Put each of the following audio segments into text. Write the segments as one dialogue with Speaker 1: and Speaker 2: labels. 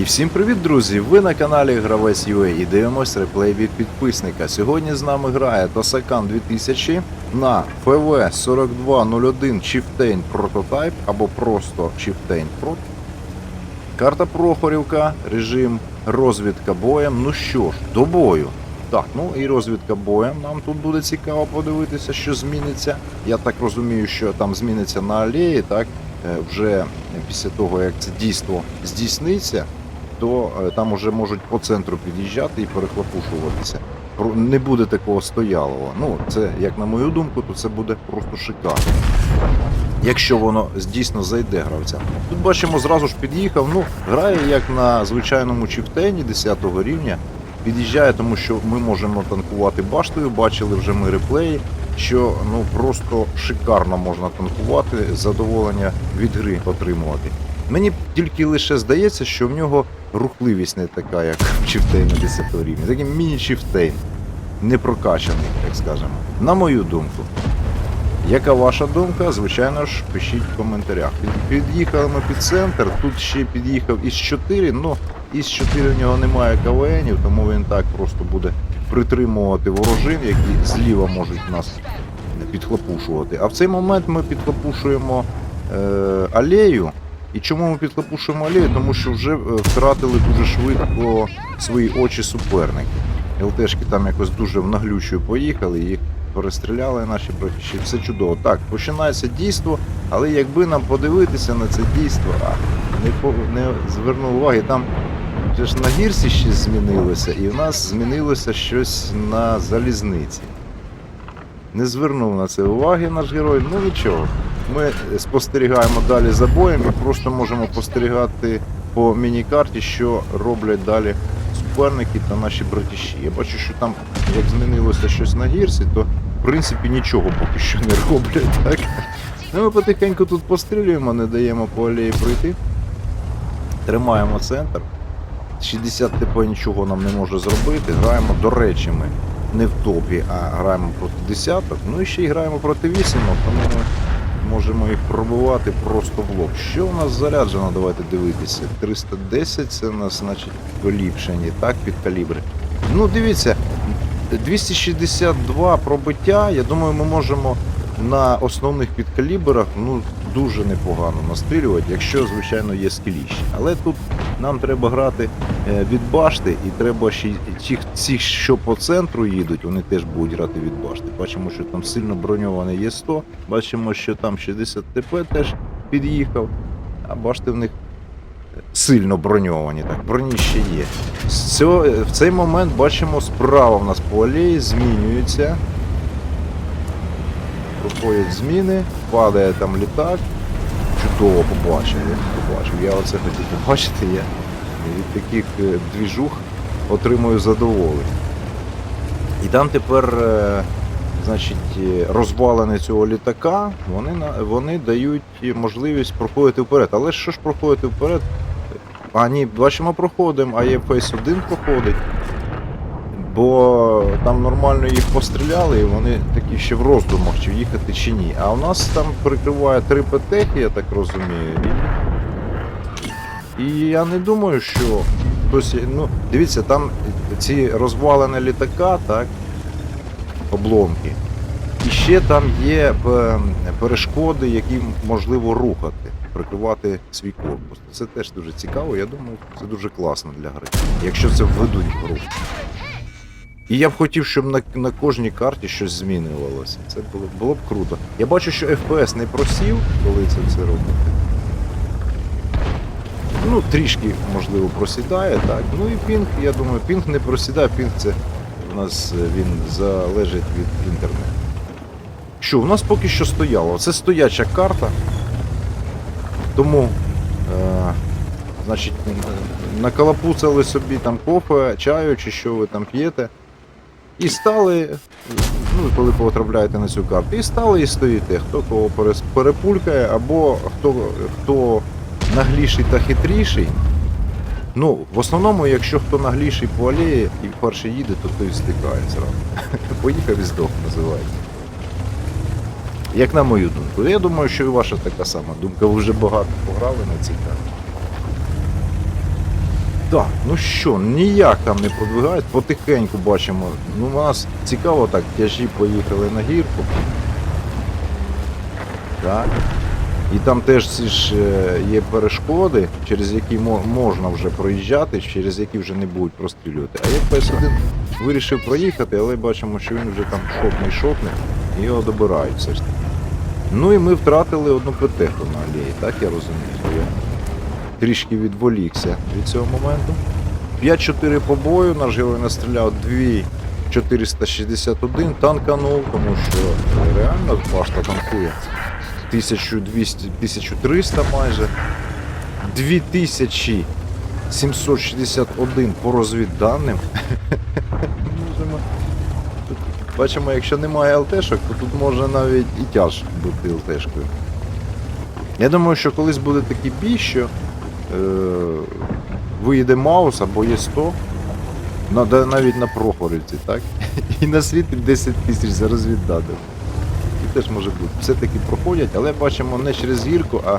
Speaker 1: І всім привіт, друзі! Ви на каналі Гравець UA і дивимось реплей від підписника. Сьогодні з нами грає Тосакан 2000 на FV 4201 Chieftain Prototype або просто Chieftain Pro. Карта Прохорівка, режим розвідка боєм. Ну що ж, до бою. Так, ну і розвідка боєм. Нам тут буде цікаво подивитися, що зміниться. Я так розумію, що там зміниться на алеї, так? Е, Вже після того, як це дійство здійсниться, то е, там уже можуть по центру під'їжджати і перехлопушуватися. Не буде такого стоялого. Ну, це, як на мою думку, то це буде просто шикарно. Якщо воно дійсно зайде гравцям. Тут бачимо, зразу ж під'їхав. Ну, грає як на звичайному чіфтені 10 рівня. Під'їжджає, тому що ми можемо танкувати баштою. Бачили вже ми реплеї, що ну просто шикарно можна танкувати, задоволення від гри отримувати. Мені тільки лише здається, що в нього рухливість не така, як в чіфтейні 10 рівня. Такий міні-чіфтейн, не прокачаний, так скажемо. На мою думку. Яка ваша думка? Звичайно ж, пишіть в коментарях. Під'їхали ми під центр, тут ще під'їхав із 4, ну із 4 в нього немає КВНів, тому він так просто буде притримувати ворожин, які зліва можуть нас підхлопушувати. А в цей момент ми підхлопушуємо е, алею. І чому ми підхлопушуємо алею? Тому що вже е, втратили дуже швидко свої очі суперники. ЛТшки там якось дуже в наглючу поїхали, їх перестріляли наші братіші. Все чудово. Так, починається дійство, але якби нам подивитися на це дійство, а, не, по, не звернув уваги, там вже ж на гірсі щось змінилося, і в нас змінилося щось на залізниці. Не звернув на це уваги наш герой, ну нічого. Ми спостерігаємо далі за боєм і просто можемо спостерігати по міні-карті, що роблять далі суперники та наші братіші. Я бачу, що там, як змінилося щось на гірсі, то в принципі нічого поки що не роблять. Так? Ну, ми потихеньку тут пострілюємо, не даємо по алеї пройти. Тримаємо центр. 60 ТП нічого нам не може зробити. Граємо, до речі, ми не в топі, а граємо проти десяток. Ну і ще й граємо проти вісімок, тому можемо їх пробувати просто в лоб. Що у нас заряджено? Давайте дивитися. 310 це у нас, значить, поліпшені, так, під калібри. Ну, дивіться, 262 пробиття. Я думаю, ми можемо на основних підкаліберах ну, дуже непогано настрілювати, якщо, звичайно, є скіліщі. Але тут нам треба грати е, від башти, і треба ще ті, ці, що по центру їдуть, вони теж будуть грати від башти. Бачимо, що там сильно броньований є 100, бачимо, що там 60 ТП теж під'їхав, а башти в них сильно броньовані. Так, броні ще є. З цього, в цей момент бачимо, справа в нас по алеї змінюється. Проходять зміни, падає там літак. Чудово побачив, я побачив. Я оце хотів побачити. Я від таких е, двіжух отримую задоволення. І там тепер, е, значить, е, розвалини цього літака, вони, вони дають можливість проходити вперед. Але що ж проходити вперед? А ні, бачимо, проходимо, а є Фейс 1 проходить. Бо там нормально їх постріляли, і вони такі ще в роздумах, чи їхати чи ні. А у нас там прикриває три ПТХ, я так розумію. І, я не думаю, що хтось. Ну, дивіться, там ці розвалини літака, так, обломки. І ще там є е, перешкоди, які можливо рухати, прикривати свій корпус. Це теж дуже цікаво, я думаю, це дуже класно для гри, якщо це введуть в гру. І я б хотів, щоб на, на кожній карті щось змінювалося. Це було, було б круто. Я бачу, що FPS не просів, коли це все робити. Ну, трішки, можливо, просідає, так. Ну і пінг, я думаю, пінг не просідає, пінг це у нас е, він залежить від інтернету. Що, у нас поки що стояло. Це стояча карта. Тому, е, значить, накалапуцали собі там кофе, чаю чи що ви там п'єте. І стали, ну коли потрапляєте на цю карту, і стали і стоїте. Хто кого перепулькає, або хто, хто нагліший та хитріший. Ну, в основному, якщо хто нагліший по алеї і перший їде, то той стикає зразу. Поїхав і здох, називається. Як на мою думку. Я думаю, що і ваша така сама думка. Ви вже багато пограли на цій карті. Так, ну що, ніяк там не продвигають, потихеньку бачимо. Ну, у нас цікаво так, тяжі поїхали на гірку. Так. І там теж ці ж е, є перешкоди, через які можна вже проїжджати, через які вже не будуть прострілювати. А як ПС-1 вирішив проїхати, але бачимо, що він вже там шопне і шопне, і його добирають все ж таки. Ну і ми втратили одну петеху на алеї, так я розумію. Трішки відволікся від цього моменту. 5-4 по бою, наш герой настріляв 2 461, танканув, тому що реально башта танкує 1200, 1300 майже. 2761 по розвідданим. Бачимо, якщо немає ЛТшок, то тут може навіть і тяж бути ЛТшкою. Я думаю, що колись буде такий бій, що виїде Маус або є 100, навіть на Прохорівці, так? І на світі 10 тисяч за розвіддати. І теж може бути. Все-таки проходять, але бачимо не через гірку, а е,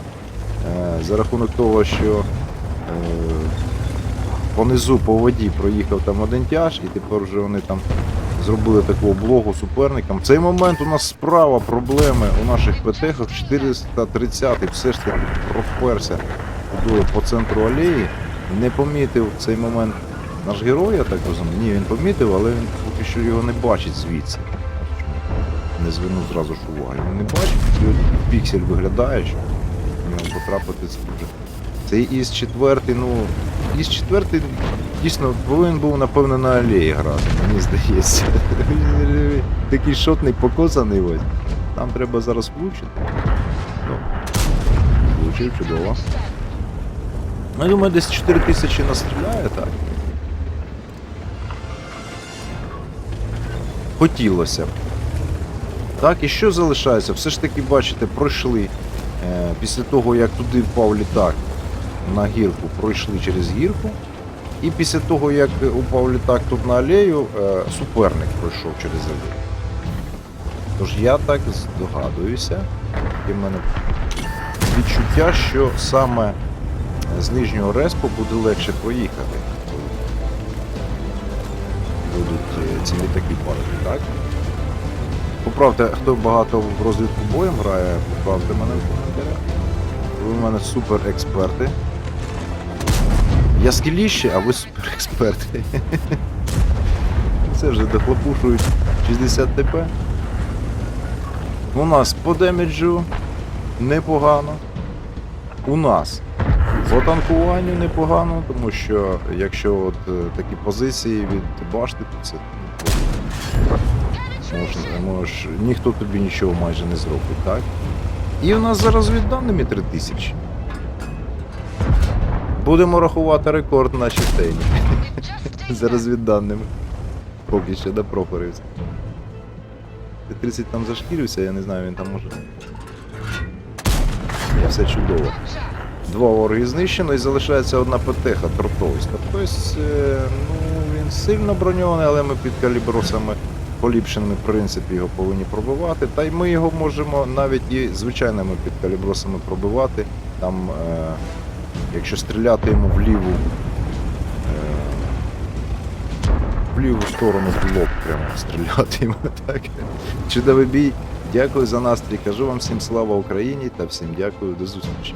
Speaker 1: за рахунок того, що е, понизу по воді проїхав там один тяж, і тепер вже вони там зробили таку облогу суперникам. В цей момент у нас справа проблеми у наших ПТХах 430 все ж таки проперся туди по центру алеї. Не помітив в цей момент наш герой, я так розумію. Ні, він помітив, але він поки що його не бачить звідси. Не звернув зразу ж уваги. Він не бачить, піксель виглядає, що в нього потрапити це. Цей із четвертий, ну, із четвертий дійсно повинен був, напевно, на алеї грати, мені здається. Такий шотний покосаний ось. Нам треба зараз влучити. Ну, влучив, чудово. Ну, я думаю, десь 4 тисячі настріляє, так. Хотілося б. Так, і що залишається? Все ж таки, бачите, пройшли. Е, після того, як туди впав літак на гірку, пройшли через гірку. І після того, як упав літак тут на алею, е, суперник пройшов через алею. Тож я так здогадуюся, і в мене відчуття, що саме з нижнього респу буде легше проїхати. Будуть е, ці літаки падати, так? Поправте, хто багато в розвідку боєм грає, поправте мене в коментарях. Ви в мене супер експерти. Я скіліще, а ви супер експерти. Це вже дохлопушують 60 ТП. У нас по демеджу непогано. У нас по танкуванню непогано, тому що якщо от е, такі позиції від башти, то це ну, можна, можеш, ніхто тобі нічого майже не зробить, так? І у нас зараз від даними 3000. Будемо рахувати рекорд на частині. Зараз від даними. Поки ще до Прохорівця. 30 там зашкірився, я не знаю, він там може. Я все чудово. Два ворги знищено і залишається одна ПТХ Тортойська. Тобто, е, ну, він сильно броньований, але ми під калібросами поліпшеними в принципі його повинні пробивати. Та й ми його можемо навіть і звичайними підкалібросами пробивати. Там, е, якщо стріляти йому в ліву, е, в ліву сторону в лоб прямо стріляти йому так. Чудовий бій. Дякую за настрій. Кажу вам всім слава Україні та всім дякую до зустрічі.